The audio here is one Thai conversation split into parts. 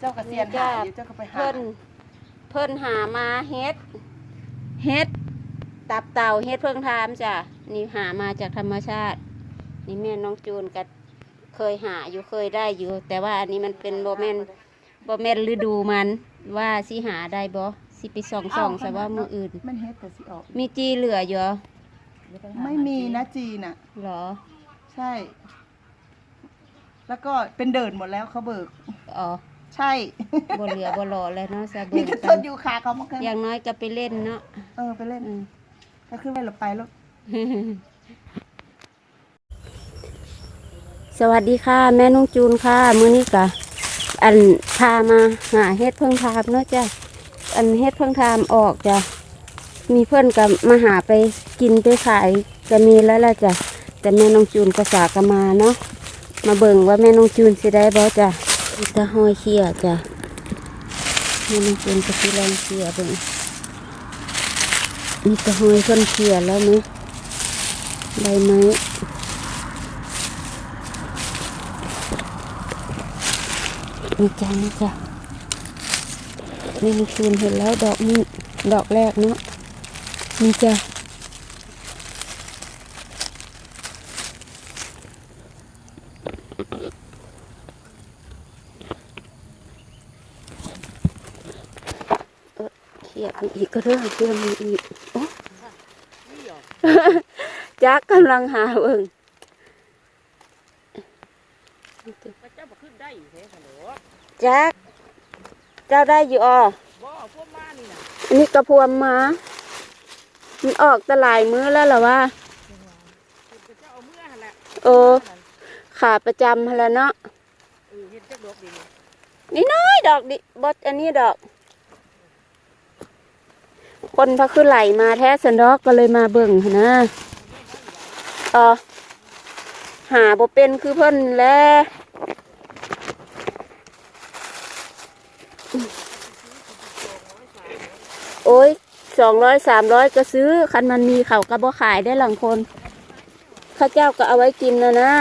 เจ้ากระเซียนหาอยู่เจ้าก็ไปหาเพิ่นเพิ่นหามาเฮ็ดเฮ็ดตับเต่าเฮ็ดเพิ่งทามจ้ะนี่หามาจากธรรมชาติ นี่แม่น้องจูนก็เคยหาอยู่เคยได้อยู่ แต่ว่าอันนี้มันเป็นโบแมนโบแมนฤดูมันว่าสิหาได้บ่สิไปส่องส่องแต่ว่ามืออื่น มันเฮ็ดแต่สิออก มีจีเหลืออยู่เหรอไม่มีนะจีนอะเหรอ ใช่ แล้วก็เป็นเดินหมดแล้วเขาเบิก อ๋อ ใช่บ่เหลือบ่หล่อแล้วเนาะซะนี่เบิ่งก็กัต้นนยูคาเขามาเกินอย่างน้อยก็ไปเล่นเนาะเออไปเล่นอืมก็ขึ้นไปหลบไปแล้วสวัสดีค่ะ แม่นุ่งจูนค่ะ มื้อนี้กะอันพามาหาเฮ็ดเพิ่งทามเนาะจ้ะอันเฮ็ดเพิ่งทามออกจ้ะมีเพื่อนกับมาหาไปกินไปขายก็มีแล้วล่ะจ้ะแต่แม่น้องจูนก็สากนมาเนาะมาเบิ่งว่าแม่น้องจูนสิได้บ่จ้ะ มีตะหอยเขี้ยจ้ะม่น้องจูนก็สิลองเขี้ยเบิ่งมีตะหอยเพิ่นเขี้ยแล้วไหมใบไม้นี่จ้านี่จ้านี่มีคืนเห็นแล้วดอกนี่ดอกแรกเนาะนี่จ้าเออเขียบมี อีกก็เรื่องเขียบมีอีกโอ้จักกำลังหาเบิ่งพระเจ้าบ่ขึ้นได้อยู่แท้ฮัลโหลจักเจ้าได้อยู่อ่อบ่พวกมานี่น่ะอันนี้กระพวมมามันออกแตหลายมื้อแล้วเหรอวะพระเจ้าเอาเมื่อหั่นแหละเออขาประจำหั่นแหล้วเนาะเออเฮ็ดจักดอกดีนี่นี่น้อยดอกดิบดอันนี้ดอก คนพาคือไหลมาแท้สันดอกก็เลยมาเบิ่งนะเออหาบ่เป็นคือเพิ่นแล้โอ้ยสองร้อยสามร้อยก็ซื้อ คันมันมีเขาก็บ่ขายได้หลังคนข้าเจ้าก็เอาไว้กินนะนะ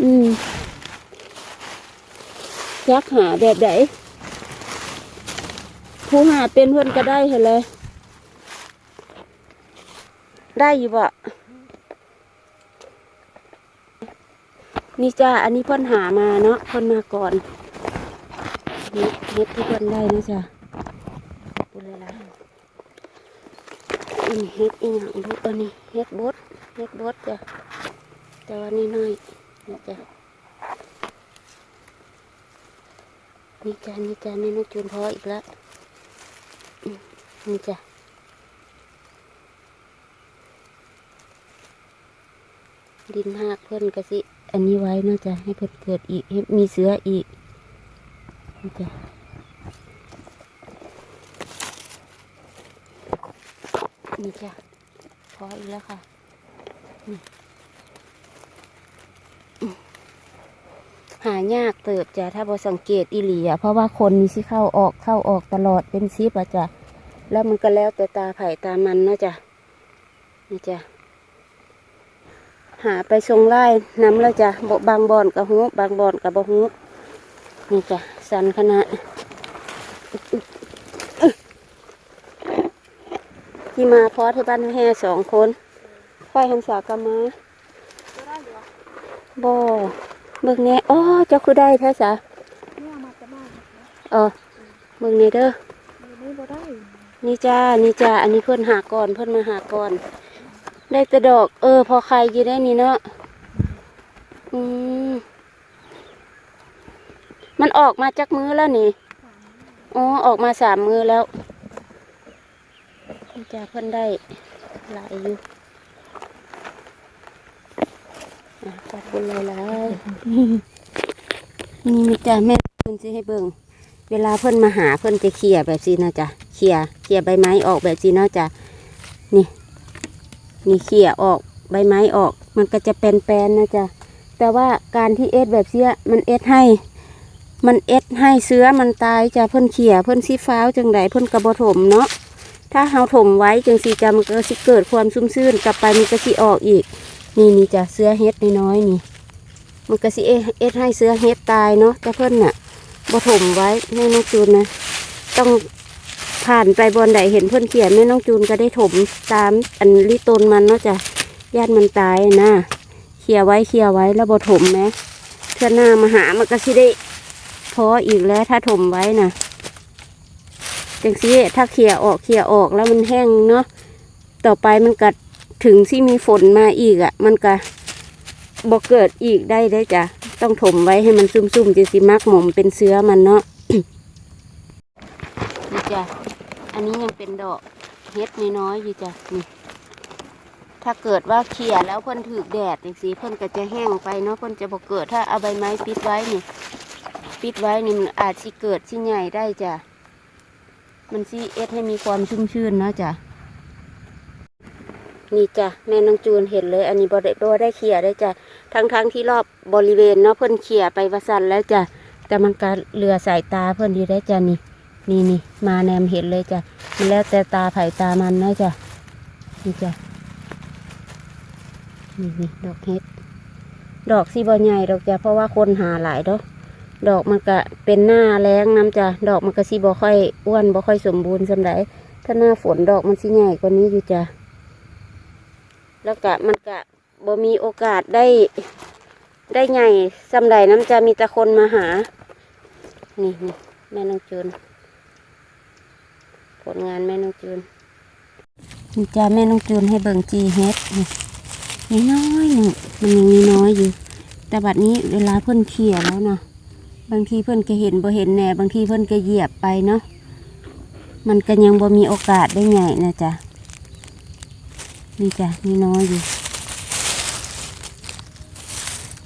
อืมยักหาแบบไหน ผู้หาเป็นเพื่อนก็ได้เห็นเลย ได้อยู่บ่นี่จ้าอันนี้เพื่อนหามาเนาะเพื่อนมาก่อนนี่เฮ็ดที่เพื่อนได้นะจ้ะปุเลยละอันนี้เฮ็ดอีหยังดูอันนี้เฮ็ดบดเฮ็ดบดจ้ะแต่ว่านี่น้อยนี่จ้ะนี่จ้านี่จ้าแม่นกจูนพออีกแล้ว นี่จ้ะดินหากเพื่อนกะสิ อันนี้ไว้เนาะจ้ะให้เพื่อนเกิดอีก ให้มีเสืออีกนี่จ้ะนี่จ้ะพออีกแล้วค่ะนี่อืม หายากเติบจ้ะถ้าบอสังเกตอีหลีอะเพราะว่าคนมีสิเข้าออกเข้าออกตลอดเป็นซิปอะจ้ะแล้วมันก็แล้วแต่ตาไผ่ตามันนะจ้ะนี่จ้ะหาไปทรงไล่น้ำแล้วจ้ะบบบางบอนกับหูบางบอนกับบหูนี่จ้ะสันขนาดที่มาพอที่บ้านแห่สองคนค่อยหันสากบมาบ่ เบิ่งแน่อ๋อเจ้าคือได้แท้สะเนี่ยมาจะมาเออเบิ่งแน่เด้อนี่บ่ได้ นี่จ้า นี่จ้า อันนี้เพิ่นหาก่อน เพิ่นมาหาก่อน ได้แต่ดอก เออ พอใครอยู่ได้นี่เนาะ อืมมันออกมาจากมือแล้วนี่ อ๋อ ออกมาสามมือแล้ว นี่จ้าเพิ่นได้หลายอยู่อะ ขอบคุณหลายๆนี่นี่จ้าแม่เพิ่นสิให้เบิ่งเวลาเพิ่นมาหาเพิ่นจะเขี่ยแบบนี้นะจ๊ะเขี่ยเขี่ยใบไม้ออกแบบนี้นะจ๊ะนี่ นี่เขี่ยออกใบไม้ออก มันก็จะแปนๆนะจ๊ะแต่ว่าการที่เอสแบบเสียมันเอสให้ มันเอสให้เสื้อมันตายจ้ะเพิ่นเขี่ยเพิ่นสีฟ้าวจังไดเพิ่นกระบถมเนาะถ้าเฮาถมไว้จังสีจ้ะมันก็สิเกิดความซุ่มซื่นกลับไปมันก็สิออกอีก นี่นี่จะเสื้อเฮ็ดน้อยนี่ มันก็สิเอเอ็ดให้เสื้อเฮ็ดตายเนาะแต่เพิ่นน่ะบถมไว้แม่น้องจูนนะต้องผ่านไปบอนใดเห็นเพิ่อนเขียนแม่น้องจูนก็ได้ถมตามอันลิตนมันเนาะจ้ะญาติมันตายนะเขี่ยไว้เขี่ยไว้แล้วบถมแหมเทื่อหน้ามาหามันก็สิได้พออีกแล้วถ้าถมไว้น่ะจังซี่ถ้าเขี่ยออกเขี่ยออกแล้วมันแห้งเนาะต่อไปมันก็ ถึงที่มีฝนมาอีกอะ่ะ มันก็บ่เกิดอีกได้ได้จ้ะ ต้องถมไว้ให้มันซุ่มๆจะสิมักหมมเป็นเสื้อมันเนาะนี่จ้ะ อันนี้ยังเป็นดอกเฮ็ดน้อยๆอยู่จ้ะนี่ถ้าเกิดว่าเขี่ยแล้วเพิ่นถือแดดจังสีเพิ่นก็จะแห้งไปเนาะเพิ่นจะบ่เกิดถ้าเอาใบไม้ปิดไว้นี่ปิดไว้นี่มันอาจสิเกิดสิใหญ่ได้จ้ะ มันสิเอ็ดให้มีความชุ่มชื่นเนาะจ้ะ นี่จ้ะแม่น้องจูนเห็นเลย อันนี้บ่ได้บ่ได้เขี่ยได้จ้ะทั้งทั้งๆที่รอบบริเวณเนาะเพิ่นเขี่ยไปวสันแล้วจ้ะแต่มันก็เหลือสายตาเพิ่นอยู่ได้จ้ะนี่นี่นี่มาแนมเห็นเลยจ้ะมันแล้วแต่ตาไผ่ตามันนะจ้ะนี่จ้ะนี่นี่ดอกเห็ดดอกสีบอใหญ่ดอกจ้ะเพราะว่าคนหาหลายดอกดอกมันก็เป็นหน้าแรงน้ำจ้ะดอกมันก็สีบอค่อยอ้วนบอค่อยสมบูรณ์สำหรับถ้าหน้าฝนดอกมันสีใหญ่กว่านี้อยู่จ้ะ แล้วก็มันก็บ่มีโอกาสได้ได้ใหญ่สำหรับน้ำจะมีแต่คนมาหา นี่นี่แม่น้องจูนผลงานแม่น้องจูนนี่จ้าแม่น้องจูนให้เบิ่งจีเฮ็ดนี่น้อยหนึ่งมันยังมีน้อยอยู่ แต่บัดนี้เวลาเพิ่นเขี่ยแล้วนะบางทีเพิ่นก็เห็นบ่เห็นแหน่บางทีเพิ่นก็เหยียบไปเนาะมันก็ยังบ่มีโอกาสได้ใหญ่นะจ๊ะ นี่จ้ะมีน้อยอยู่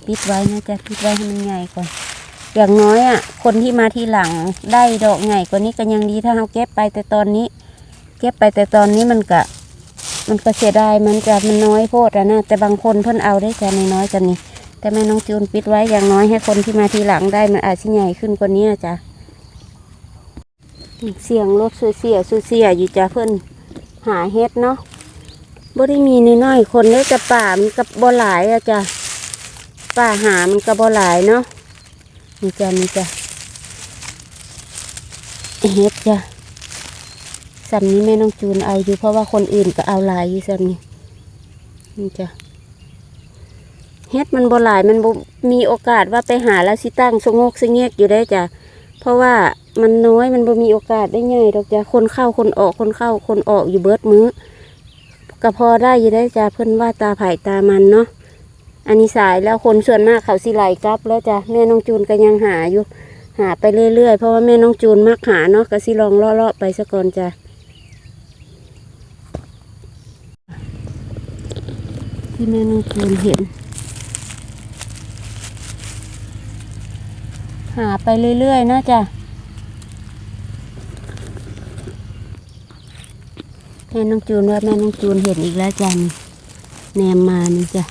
ปิดไว้นะจ๊ะปิดไว้ให้มันใหญ่ก่อน อย่างน้อยอะ คนที่มาทีหลังได้ดอกใหญ่กว่านี้ก็ยังดีถ้าเราเก็บไปแต่ตอนนี้ เก็บไปแต่ตอนนี้มันก็มันก็เสียดายมันจะมันน้อยโพดอะนะแต่บางคนเพิ่นเอาได้แต่น้อยๆกันนี่แต่แม่น้องจูนปิดไว้อย่างน้อยให้คนที่มาทีหลังได้มันอาจจะใหญ่ขึ้นกว่านี้จ้ะเสียงรถซูเสียซูเสียอยู่จ้ะเพิ่นหาเฮ็ดเนาะ บ่ได้มีน้อยๆคนเด้จะป่ามันกับบ่หลายอะจ้ะป่าหามันกับบ่หลายเนาะนี่จ้ะนี่จ้ะเฮ็ดจ้ะสัมนี้แม่น้องจูนเอาอยู่เพราะว่าคนอื่นก็เอาหลายอยู่สัมนี้นี่จ้ะเฮ็ดมันบ่หลายมันมีโอกาสว่าไปหาแล้วสิตั้งสงกสงเงกอยู่ได้จ้ะเพราะว่ามันน้อยมันบ่มีโอกาสได้ใหญ่ดอกจ้ะคนเข้าคนออกคนเข้าคนออกอยู่เบิดมื้อ ก็พอได้อยู่ได้จ้ะเพิ่นว่าตาไผ่ตามันเนาะอันนี้สายแล้วคนส่วนมากเขาสิไหลกลับ แล้วจ้ะแม่น้องจูนก็ยังหาอยู่ หาไปเรื่อยๆ เพราะว่าแม่น้องจูนมักหาเนาะก็สิลองเลาะๆไปซะก่อนจ้ะที่แม่น้องจูนเห็น หาไปเรื่อยๆนะจ้ะ ม่น้องจูนว่าแม่น้องจูนเห็นอีกแล้วจ้ะนี่แนมมานี่จ้ะ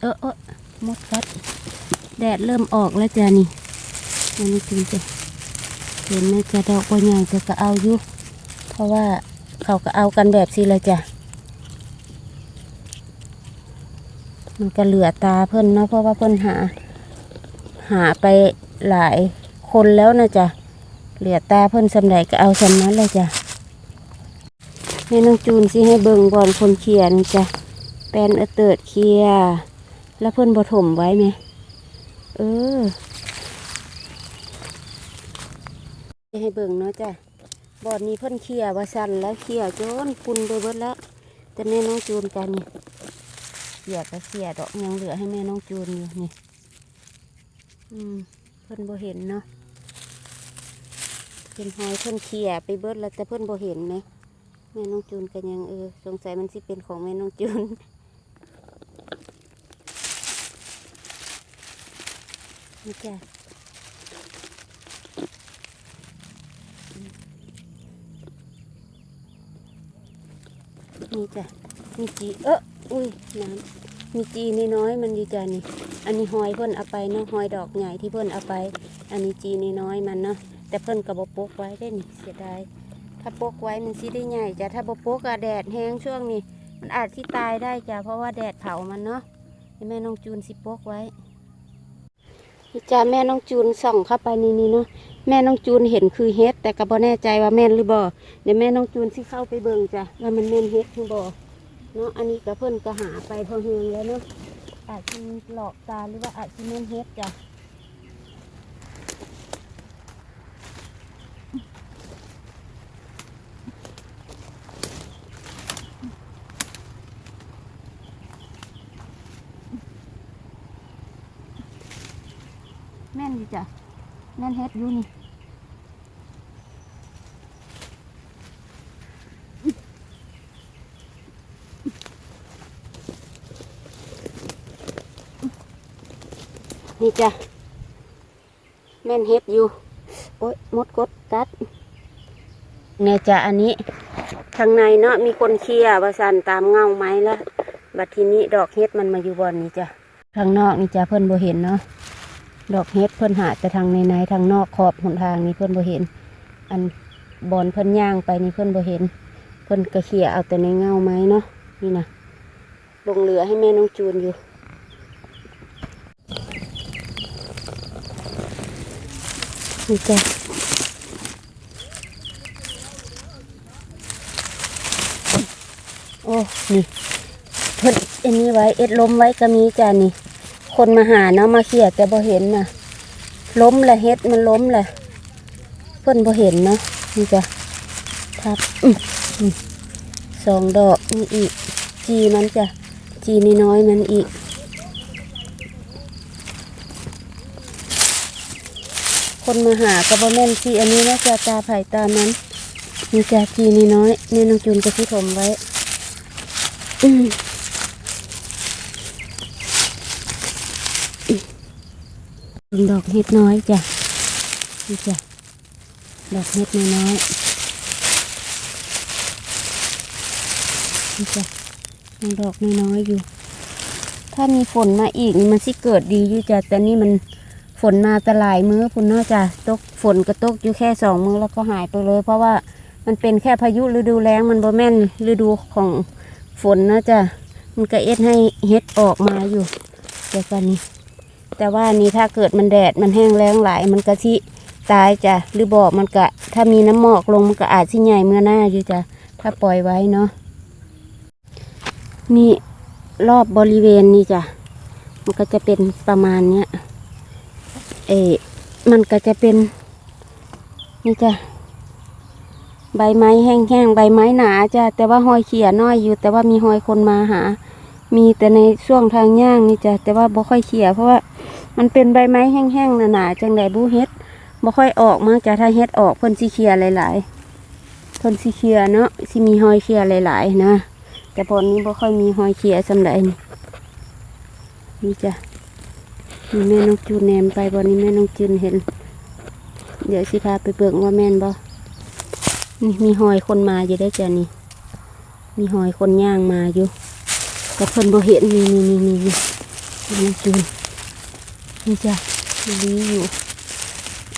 เออเออมดกัดแดดเริ่มออกแล้วจ้ะนี่อันนี้จริงจ้ะเห็นไหมจ้ะดอกบัวใหญ่จะก็เอาอยู่เพราะว่าเขาก็เอากันแบบสิเลยจ้ะมันก็เหลือตาเพิ่นเนาะเพราะว่าเพิ่นหา หาไปหลายคนแล้วนะจ้ะเหลือตาเพิ่นสำใดก็เอาสำนั้นเลยจ้ะแม่น้องจูนสิให้เบิ่งบอนคนเขียนจ้ะแปนเอเติดเคียแล้วเพิ่นบ่ถมไว้ไหมเออให้เบิ่งเนาะจ้ะบอนนี้เพิ่นเคียว่าสั่นแล้วเคียจนคุณไปเบิดแล้วแต่แม่น้องจูนกันนี่เคียก็เคียดอกยังเหลือให้แม่น้องจูนอยู่นี่ อืมเพิ่นบ่เห็นเนาะเห็นหอยเพิ่นเขี่ยไปเบิดแล้วแต่เพิ่นบ่เห็นไหมแม่น้องจูนกันยังเออสงสัยมันสิเป็นของแม่น้องจูนนี่จ้ะนี่จ้ะมีจีเอออุ้ยน้ำ มีจีนี่น้อยมันอยู่จ้ะนี่ อันนี้หอยเพิ่นเอาไปเนาะหอยดอกใหญ่ที่เพิ่นเอาไป อันนี้จีนี่น้อยมันเนาะแต่เพิ่นกระบอกปกไว้ได้นี่เสียดายถ้าปกไว้มันสิได้ใหญ่จ้ะถ้าบปกอะแดดแห้งช่วงนี้ มันอาจที่ตายได้จ้ะเพราะว่าแดดเผามันเนาะให้แม่น้องจูนสิปกไว้จ้ะแม่น้องจูนส่องเข้าไปนี่นี่เนาะแม่น้องจูนเห็นคือเฮ็ดแต่ก็บ่แน่ใจว่าแม่นหรือบ่เดี๋ยวแม่น้องจูนสิเข้าไปเบิ่งจ้ะว่ามันแม่นเฮ็ดหรือบ่ เนาะอันนี้ก็เพิ่นก็หาไปพอเฮืองแล้วเนาะอาจจะหลอกตาหรือว่าอาจจะแม่นเฮ็ดจ้ะแม่นอยู่จ้ะแม่นเฮ็ดอยู่นี่ นี่จ้ะแม่นเฮ็ดอยู่ โอ๊ยมดกดกัดเนี่ยจ้ะอันนี้ทางในเนาะมีคนเคลียร์ว่าสันตามเงาไม้แล้วบัดทีนี้ดอกเฮ็ดมันมาอยู่บอนนี้จ้ะทางนอกนี่จ้ะเพิ่นบ่เห็นเนาะดอกเฮ็ดเพิ่นหาแต่ทางในในๆทางนอกขอบหนทางนี้เพิ่นบ่เห็น อันบอนเพิ่นย่างไปนี่เพิ่นบ่เห็น เพิ่นกระเขี่ยเอาแต่ในเงาไม้เนาะนี่นะลงเหลือให้แม่น้องจูนอยู่ นี่จ้ะโอ้ นี่เพิ่นอันนี้ไว้ เอ็ดล้มไว้ก็มีจ้ะนี่ คนมาหาเนาะมาเขี่ยแต่บ่เห็นน่ะ ล้มละเฮ็ดมันล้มละเพิ่นบ่เห็นเนาะนี่จ้ะทับอืสองดอกนี่อีก จีมันจ้ะ จีนี่น้อยมันอีก คนมาหาก็บ่แม่นจีอันนี้นะจ้ะตาไผ่ตามันนี่จ้ะจีนี่น้อยแม่น้องจูนก็ที่ถมไว้อือดอกเห็ดน้อยจ้ะนี่จ้ะดอกเห็ดน้อยนี่จ้ะยังดอกน้อยอยู่ ถ้ามีฝนมาอีกมันสิเกิดดีอยู่จ้ะแต่นี่มัน นมาแตหลายมื้อพุ่นเนาะจ้ะตกฝนก็ตกอยู่แค่สองมื้อแล้วก็หายไปเลย เพราะว่ามันเป็นแค่พายุฤดูแล้งมันบ่แม่นฤดูของฝนเนาะจ้ะมันก็เอ็ดให้เห็ดออกมาอยู่แต่กันนี้ แต่ว่านี่ถ้าเกิดมันแดดมันแห้งแล้งหลาย มันก็ที่ตายจ้ะหรือบอกมันก็ถ้ามีน้ำหมอกลงมันก็อาจสิใหญ่เมื่อหน้าอยู่จ้ะถ้าปล่อยไว้เนาะนี่รอบบริเวณนี่จ้ะมันก็จะเป็นประมาณเนี้ย เอมันก็จะเป็น นี่จ้ะใบไม้แห้งๆใบไม้หนาจ้ะแต่ว่าหอยเขียน้อยอยู่ แต่ว่ามีหอยคนมาหา มีแต่ในช่วงทางย่างนี่จ้ะแต่ว่าบ่ค่อยเขียเพราะว่ามันเป็นใบไม้แห้งๆหนาๆจังไดบูเฮ็ดบ่ค่อยออกมั้งจ้ะถ้าเฮ็ดออกเพิ่นสิเขียหลายๆเพิ่นสิเขียเนาะสิมีหอยเขียหลายๆนะแต่พอนี้บ่ค่อยมีหอยเขียสำใดนี่นี่จ้ะ แม่น้องจูนแนมไปบ่นี้แม่น้องจูนเห็น เดี๋ยวสิพาไปเบิ่งว่าแม่นบ่นี่มีหอยคนมาอยู่ได้จ้ะนี่ มีหอยคนย่างมาอยู่กับเพิ่นบ่เห็นนี่นี่นี่นี่นี่นี่จูนนี่จ้ะลีอยู่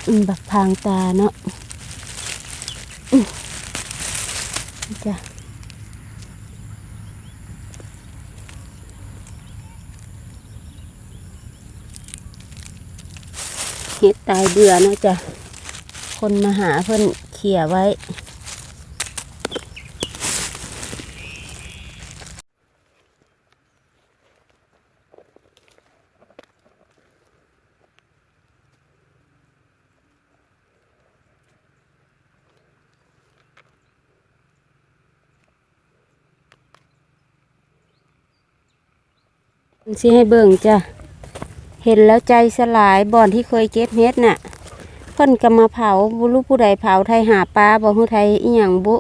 อืมแบบพางตาเนาะอืมนี่จ้ะ เฮ็ดตายเบื่อเนาะจ้ะคนมาหาเพิ่นเขี่ยไว้ สิให้เบิ่งจ้ะ เห็นแล้วใจสลายบ่อนที่เคยเก็บเฮ็ดน่ะเพิ่นก็มาเผาบุรู้ผู้ใดเผาไทยหาปลาบ่ฮู้ไทยอีหยังบุ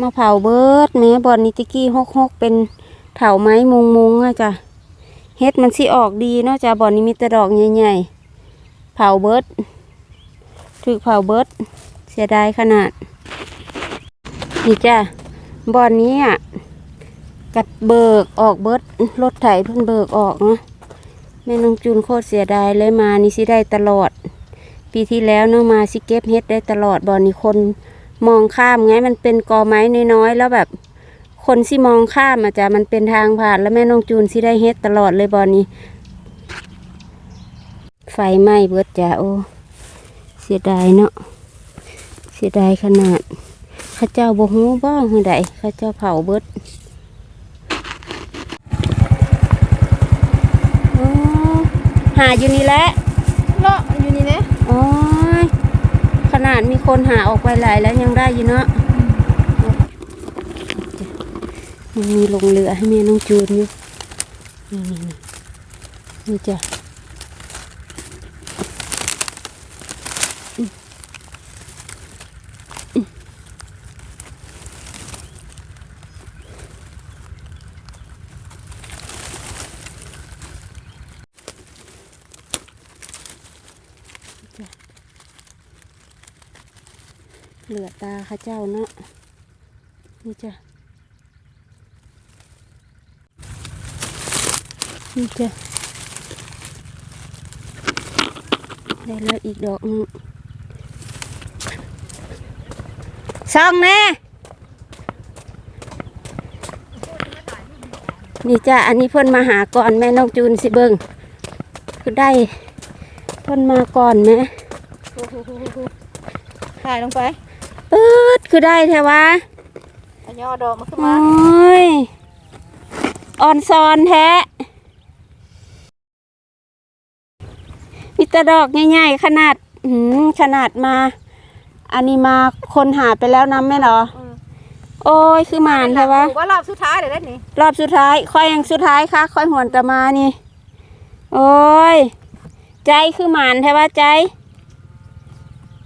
มาเผาเบิดแหม่บ่อนนิติกี้ฮกฮกๆเป็นเถาไม้มุงมุงอะจ้ะเฮ็ดมันสิออกดีเนาะจ้ะบ่อนนี้มีแต่ดอกใหญ่ๆเผาเบิดถูกเผาเบิดเสียดายขนาด นี่จ้ะบ่อนนี้อะกัดเบิกออกเบิดรถไถเพิ่นเบิกออกเนาะ แม่น้องจูนโคตรเสียดายเลยมานี่สิได้ตลอด ปีที่แล้วเนาะมาสิเก็บเฮ็ดได้ตลอดบ่อนี่คนมองข้ามไงมันเป็นกอไม้น้อยๆแล้วแบบ คนที่มองข้ามอาจจะมันเป็นทางผ่านแล้วแม่น้องจูนสิได้เฮ็ดตลอดเลยบ่อนี้ ไฟไหม้เบิดจ้ะโอ้เสียดายเนาะเสียดายขนาดข้าเจ้าบ่ฮู้บ้างคือใดข้าเจ้าเผาเบิดโอ้ หาอยู่นี่แหละเลาะอยู่นี่นะโอ้ยขนาดมีคนหาออกไปหลายแล้วยังได้อยู่เนาะยังมีลงเรือให้แม่น้องจูนอยู่นี่นี่นี่นี่จ้ะอืมอืมจ้ะเหลือ ตาข้าเจ้าเนาะนี่จ้ะนี่จ้ะได้แล้วอีกดอกนึงซองแน่นี่จ้ะอันนี้เพิ่นมาหาก่อนแม่น้องจูนสิเบิงคือได้เพิ่นมาก่อนแม่ถ่ายลงไป ดคือได้แท้วะอันย่อดอกมันขึ้นโอมา้ยอ่อนซอนแท้มีแต่ดอกใหญ่ๆขนาดหืมขนาดมา อันนี้มาคนหาไปแล้วนำแม่เหรอโอ้ยคือหมานใช่ปะว่ารอบสุดท้ายเดี๋ยวได้นี่รอบสุดท้ายค่อยยังสุดท้ายค่ะ ค่อยหวนตะมานี่ โอ้ย ใจคือหมานใช่ปะใจ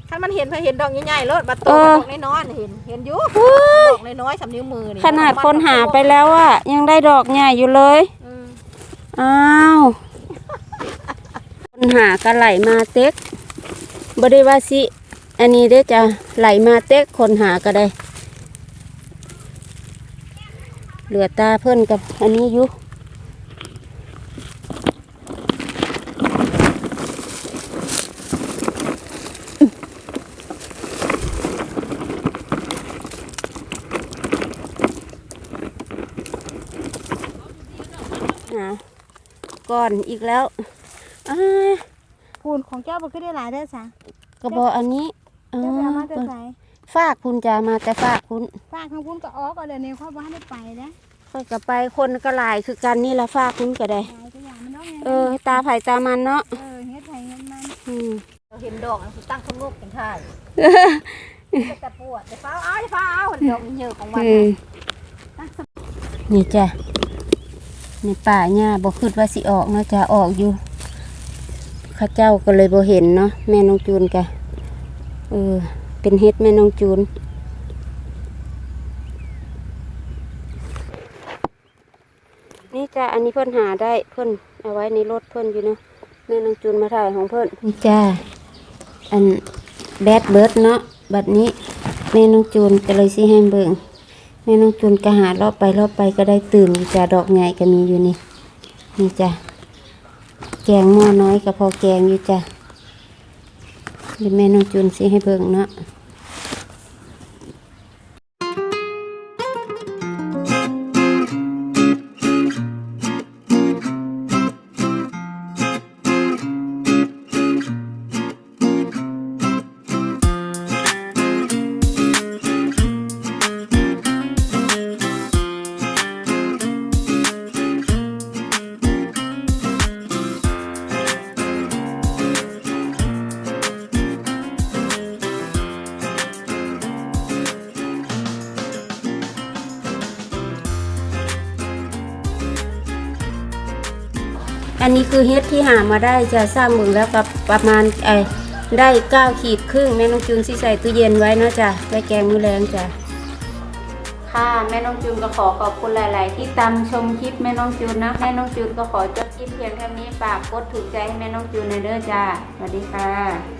ถ้ามันเห็นพอเห็นดอกใหญ่ๆรถบัตโตเออดอกน้อยๆน่ะเห็นเห็นอยู่ดอกน้อยๆสำนิ้วมือนี่ขนาดคนหาไปแล้วอะยังได้ดอกใหญ่อยู่เลยอืมอ้าวคนหาก็ไหลมาเต็กบริวาสิอันนี้ได้อจะไหลมาเต็กคนหาก็ได้ เหลือตาเพิ่นกับอันนี้อยู่อะ ก่อนอีกแล้วอ่าพูนของเจ้าบ่ขึ้นได้หลายเด้อจ้ะกระบอกอันนี้อ๋อเจ้าไปเอามาแต่ไสฝากคุณจะมาแต่ฝากคุณฝากทางพุ่นก็ออกก็เดี๋ยวนี้ค่อยบ่ให้ได้ไปนะค่อยกับไปคนก็หลายคือกันนี่ละฝากคุณก็ได้ หลายตัวอย่างมันน้องไงเออ ตาไผ่ตามันเนาะเออเฮ็ดไผเฮ็ดมันอืมเห็นดอกมันสิตั้งข้างนอกกันท่ายแต่ปวดแต่ฟ้าเอาแต่ฟ้าเอาดอกเยอะของมันอืมนี่จ้ะ ในป่าหญ้าบ่คิดว่าสิออกเนาะจะออกอยู่ข้าเจ้าก็เลยบ่เห็นเนาะแม่น้องจูนกะเออเป็นเฮ็ดแม่น้องจูนนี่จ้ะอันนี้เพิ่นหาได้เพิ่นเอาไว้ในรถเพิ่นอยู่เนาะแม่น้องจูนมาถ่ายของเพิ่นนี่จ้าอันแบดเบิร์ดเนาะบัดนี้แม่น้องจูนก็เลยสิให้เบิ่ง ม่น้องจุนกระหารอบไปรอบไปก็ได้ตื่นอยู่จ้ะดอกใหญ่ก็มีอยู่นี่นี่จ้ะแกงหม้อน้อยก็พอแกงอยู่จ้ะเดี๋ยวแม่น้องจุนสิให้เบิ่งเนาะ นนี้คือเฮ็ดที่หามาได้จะสร้างเมืองแล้วกับประมาณไอ้ได้เก้าขีดครึ่งแม่น้องจูนที่ใส่ตู้เย็นไว้เนาะจ๊ะไว้แกงมือแรงจ้ะค่ะแม่น้องจูนก็ขอขอบคุณหลาย ๆ ที่ตามชมคลิปแม่น้องจูนนะแม่น้องจูนก็ขอจบคลิปเพียงเท่านี้ฝากกดถูกใจให้แม่น้องจูนในเด้อจ้าสวัสดีค่ะ